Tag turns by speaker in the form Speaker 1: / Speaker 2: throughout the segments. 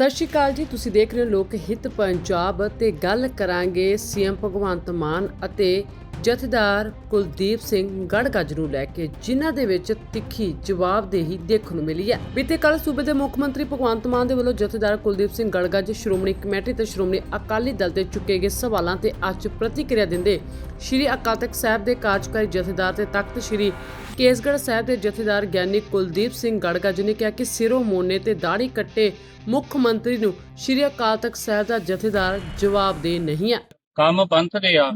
Speaker 1: ਸਤਿ ਸ਼੍ਰੀ ਅਕਾਲ ਜੀ, ਤੁਸੀਂ ਦੇਖ ਰਹੇ ਹੋ ਲੋਕ ਹਿੱਤ ਪੰਜਾਬ ਤੇ ਗੱਲ ਕਰਾਂਗੇ ਸੀਐਮ ਭਗਵੰਤ ਮਾਨ ਅਤੇ ਜਥੇਦਾਰ ਕੁਲਦੀਪ ਸਿੰਘ ਗੜਗੱਜ ਨੂੰ ਲੈ ਕੇ, ਜਿਨ੍ਹਾਂ ਦੇ ਵਿੱਚ ਤਿੱਖੀ ਜਵਾਬਦੇਹੀ ਦੇਖਣ ਨੂੰ ਮਿਲੀ ਹੈ। ਬੀਤੇ ਕੱਲ ਸੂਬੇ ਦੇ ਮੁੱਖ ਮੰਤਰੀ ਭਗਵੰਤ ਮਾਨ ਦੇ ਵੱਲੋਂ ਜਥੇਦਾਰ ਕੁਲਦੀਪ ਸਿੰਘ ਗੜਗੱਜ ਸ਼੍ਰੋਮਣੀ ਕਮੇਟੀ ਤੇ ਸ਼੍ਰੋਮਣੀ ਅਕਾਲੀ ਦਲ ਤੇ ਚੁੱਕੇ ਗਏ ਸਵਾਲਾਂ ਤੇ ਅੱਜ ਪ੍ਰਤੀਕਿਰਿਆ ਦਿੰਦੇ ਸ਼੍ਰੀ ਅਕਾਲ ਤਖਤ ਸਾਹਿਬ ਦੇ ਕਾਰਜਕਾਰੀ ਜਥੇਦਾਰ ਤੇ ਤਖਤ ਸ਼੍ਰੀ ਕੇਸਗੜ੍ਹ ਸਾਹਿਬ ਦੇ ਜਥੇਦਾਰ ਗਿਆਨੀ ਕੁਲਦੀਪ ਸਿੰਘ ਗੜਗੱਜ ਨੇ ਕਿਹਾ ਕਿ ਸਿਰੋਂ ਮੋਨੇ ਤੇ ਦਾੜੀ ਕੱਟੇ ਮੁੱਖ ਮੰਤਰੀ ਨੂੰ ਸ਼੍ਰੀ ਅਕਾਲ ਤਖਤ ਸਾਹਿਬ ਦਾ ਜਥੇਦਾਰ ਜਵਾਬਦੇਹ ਨਹੀਂ ਆ
Speaker 2: ਕੰਮ ਪੰਥ ਦੇ ਆ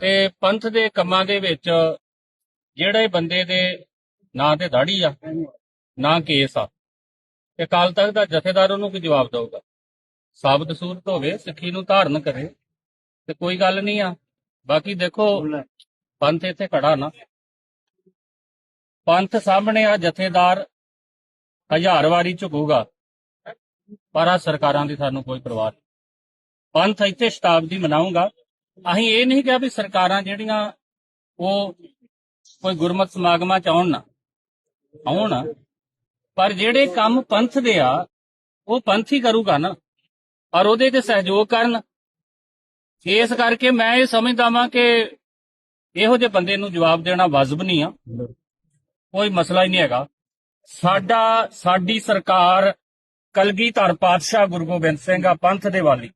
Speaker 2: ਤੇ ਪੰਥ ਦੇ ਕੰਮਾਂ ਦੇ ਵਿੱਚ ਜਿਹੜੇ ਬੰਦੇ ਦੇ ਨਾਂ ਤੇ ਦਾੜੀ ਆ, ਨਾ ਕੇਸ ਆ, ਤੇ ਕਾਲ ਤੱਕ ਦਾ ਜਥੇਦਾਰ ਉਹਨੂੰ ਕੀ ਜਵਾਬ ਦਊਗਾ? ਸਾਬਤ ਸੂਰਤ ਹੋਵੇ, ਸਿੱਖੀ ਨੂੰ ਧਾਰਨ ਕਰੇ, ਤੇ ਕੋਈ ਗੱਲ ਨਹੀਂ ਆ। ਬਾਕੀ ਦੇਖੋ, ਪੰਥ ਇੱਥੇ ਖੜਾ ਨਾ। ਪੰਥ ਸਾਹਮਣੇ ਆ ਜਥੇਦਾਰ ਹਜ਼ਾਰ ਵਾਰੀ ਝੁਕੂਗਾ। ਪਰ ਆ ਸਰਕਾਰਾਂ ਦੀ ਸਾਨੂੰ ਕੋਈ ਪਰਵਾਹ ਨਹੀਂ। ਪੰਥ ਇੱਥੇ ਸ਼ਤਾਬਦੀ ਮਨਾਉਂਗਾ ਅਸੀਂ ਇਹ ਨਹੀਂ ਕਿਹਾ ਵੀ ਸਰਕਾਰਾਂ ਜਿਹੜੀਆਂ ਉਹ ਕੋਈ ਗੁਰਮਤ ਸਮਾਗਮਾਂ ਚ ਆਉਣ ਨਾ, ਆਉਣ। ਪਰ ਜਿਹੜੇ ਕੰਮ ਪੰਥ ਦੇ ਆ, ਉਹ ਪੰਥ ਹੀ ਕਰੂਗਾ ਨਾ। ਔਰ ਉਹਦੇ ਤੇ ਸਹਿਯੋਗ ਕਰਨ। ਇਸ ਕਰਕੇ ਮੈਂ ਇਹ ਸਮਝਦਾ ਵਾਂ ਕਿ ਇਹੋ ਜਿਹੇ ਬੰਦੇ ਨੂੰ ਜਵਾਬ ਦੇਣਾ ਵਾਜਬ ਨਹੀਂ ਆ। ਕੋਈ ਮਸਲਾ ਹੀ ਨਹੀਂ ਹੈਗਾ। ਸਾਡਾ, ਸਾਡੀ ਸਰਕਾਰ ਕਲਗੀਧਰ ਪਾਤਸ਼ਾਹ ਗੁਰੂ ਗੋਬਿੰਦ ਸਿੰਘ ਆ ਪੰਥ ਦੇ ਵਾਲੀ।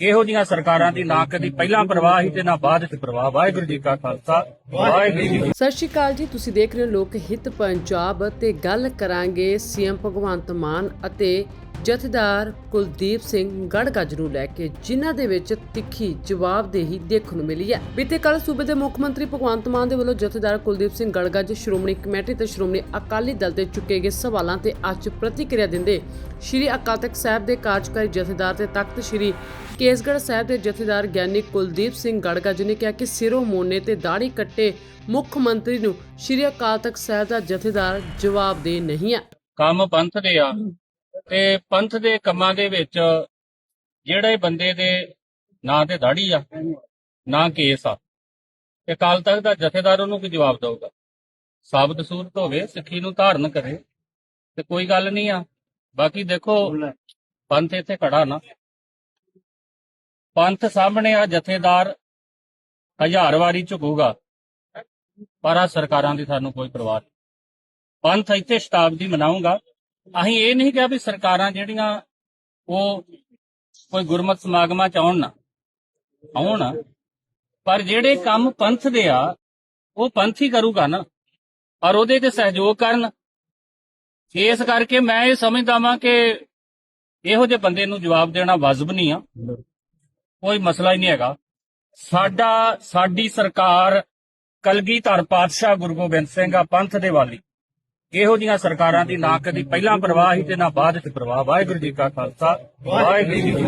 Speaker 2: ਇਹੋ ਜੀਆਂ ਸਰਕਾਰਾਂ ਦੀ ਨਾ ਕਦੀ ਪਹਿਲਾਂ ਪ੍ਰਵਾਹ ਸੀ ਤੇ ਨਾ ਬਾਅਦ ਚ ਪਰਵਾਹ। ਵਾਹਿਗੁਰੂ ਜੀ ਕਾ ਖਾਲਸਾ, ਵਾਹਿਗੁਰੂ ਜੀ
Speaker 1: ਸਤਿ ਸ਼੍ਰੀ ਅਕਾਲ ਜੀ, ਤੁਸੀਂ ਦੇਖ ਰਹੇ ਹੋ ਲੋਕ ਹਿੱਤ ਪੰਜਾਬ ਤੇ ਗੱਲ ਕਰਾਂਗੇ ਸੀਐਮ ਭਗਵੰਤ ਮਾਨ ਅਤੇ ਜਥੇਦਾਰ ਕੁਲਦੀਪ ਸਿੰਘ ਗੜਗੱਜ ਨੂੰ ਲੈ ਕੇ ਜਿਨ੍ਹਾਂ ਦੇ ਵਿੱਚ ਤਿੱਖੀ ਜਵਾਬਦੇਹੀ ਦੇਖਣ ਨੂੰ ਮਿਲੀ ਹੈ। ਬੀਤੇ ਕੱਲ ਸੂਬੇ ਦੇ ਮੁੱਖ ਮੰਤਰੀ ਭਗਵੰਤ ਮਾਨ ਦੇ ਵੱਲੋਂ ਜਥੇਦਾਰ ਕੁਲਦੀਪ ਸਿੰਘ ਗੜਗੱਜ ਸ਼੍ਰੋਮਣੀ ਕਮੇਟੀ ਤੇ ਸ਼੍ਰੋਮਣੀ ਅਕਾਲੀ ਦਲ ਤੇ ਚੁੱਕੇ ਗਏ ਸਵਾਲਾਂ ਤੇ ਅੱਜ ਪ੍ਰਤੀਕਿਰਿਆ ਦਿੰਦੇ ਸ਼੍ਰੀ ਅਕਾਲ ਤਖਤ ਸਾਹਿਬ ਦੇ ਕਾਰਜਕਾਰੀ ਜਥੇਦਾਰ ਤੇ ਤਖਤ ਸ਼੍ਰੀ ਕੇਸਗੜ੍ਹ ਸਾਹਿਬ ਦੇ ਜਥੇਦਾਰ ਗਿਆਨੀ ਕੁਲਦੀਪ ਸਿੰਘ ਗੜਗੱਜ ਨੇ ਕਿਹਾ ਕਿ ਸਿਰੋਂ ਮੋਨੇ ਤੇ ਦਾੜੀ ਕੱਟੇ ਮੁੱਖ ਮੰਤਰੀ ਨੂੰ ਸ਼੍ਰੀ ਅਕਾਲ ਤਖਤ ਸਾਹਿਬ ਦਾ ਜਥੇਦਾਰ ਜਵਾਬਦੇਹ ਨਹੀਂ ਹੈ।
Speaker 2: ਕੰਮ ਪੰਥ ਦੇ ਆ। ਤੇ ਪੰਥ ਦੇ ਕੰਮਾਂ ਦੇ ਵਿੱਚ ਜਿਹੜੇ ਬੰਦੇ ਦੇ ਨਾਂ ਤੇ ਦਾੜੀ ਆ, ਨਾ ਕੇਸ ਆ, ਤੇ ਕਾਲ ਤੱਕ ਦਾ ਜਥੇਦਾਰ ਉਹਨੂੰ ਕੀ ਜਵਾਬ ਦਊਗਾ? ਸਾਬਤ ਸੂਰਤ ਹੋਵੇ, ਸਿੱਖੀ ਨੂੰ ਧਾਰਨ ਕਰੇ, ਤੇ ਕੋਈ ਗੱਲ ਨਹੀਂ ਆ। ਬਾਕੀ ਦੇਖੋ, ਪੰਥ ਇੱਥੇ ਖੜਾ ਨਾ। ਪੰਥ ਸਾਹਮਣੇ ਆ ਜਥੇਦਾਰ ਹਜ਼ਾਰ ਵਾਰੀ ਝੁਕੂਗਾ, ਪਰ ਆ ਸਰਕਾਰਾਂ ਦੀ ਸਾਨੂੰ ਕੋਈ ਪਰਵਾਹ ਨਹੀਂ। ਪੰਥ ਇੱਥੇ ਸ਼ਤਾਬਦੀ ਮਨਾਉਂਗਾ ਅਸੀਂ ਇਹ ਨਹੀਂ ਕਿਹਾ ਵੀ ਸਰਕਾਰਾਂ ਜਿਹੜੀਆਂ ਉਹ ਕੋਈ ਗੁਰਮਤ ਸਮਾਗਮਾਂ ਚ ਆਉਣ ਨਾ, ਆਉਣ, ਪਰ ਜਿਹੜੇ ਕੰਮ ਪੰਥ ਦੇ ਆ, ਉਹ ਪੰਥ ਹੀ ਕਰੂਗਾ ਨਾ, ਔਰ ਉਹਦੇ ਤੇ ਸਹਿਯੋਗ ਕਰਨ। ਇਸ ਕਰਕੇ ਮੈਂ ਇਹ ਸਮਝਦਾ ਵਾਂ ਕਿ ਇਹੋ ਜਿਹੇ ਬੰਦੇ ਨੂੰ ਜਵਾਬ ਦੇਣਾ ਵਾਜਬ ਨਹੀਂ ਆ। ਕੋਈ ਮਸਲਾ ਹੀ ਨਹੀਂ ਹੈਗਾ। ਸਾਡਾ, ਸਾਡੀ ਸਰਕਾਰ ਕਲਗੀਧਰ ਪਾਤਸ਼ਾਹ ਗੁਰੂ ਗੋਬਿੰਦ ਸਿੰਘ ਆ, ਪੰਥ ਦੇ ਵਾਲੀ। ਇਹੋ ਜੀਆਂ ਸਰਕਾਰਾਂ ਦੀ ਨਾ ਕਦੀ ਪਹਿਲਾਂ ਪ੍ਰਵਾਹ ਸੀ ਤੇ ਨਾ ਬਾਅਦ ਚ ਪ੍ਰਵਾਹ। ਵਾਹਿਗੁਰੂ ਜੀ ਕਾ ਖਾਲਸਾ, ਵਾਹਿਗੁਰੂ ਜੀ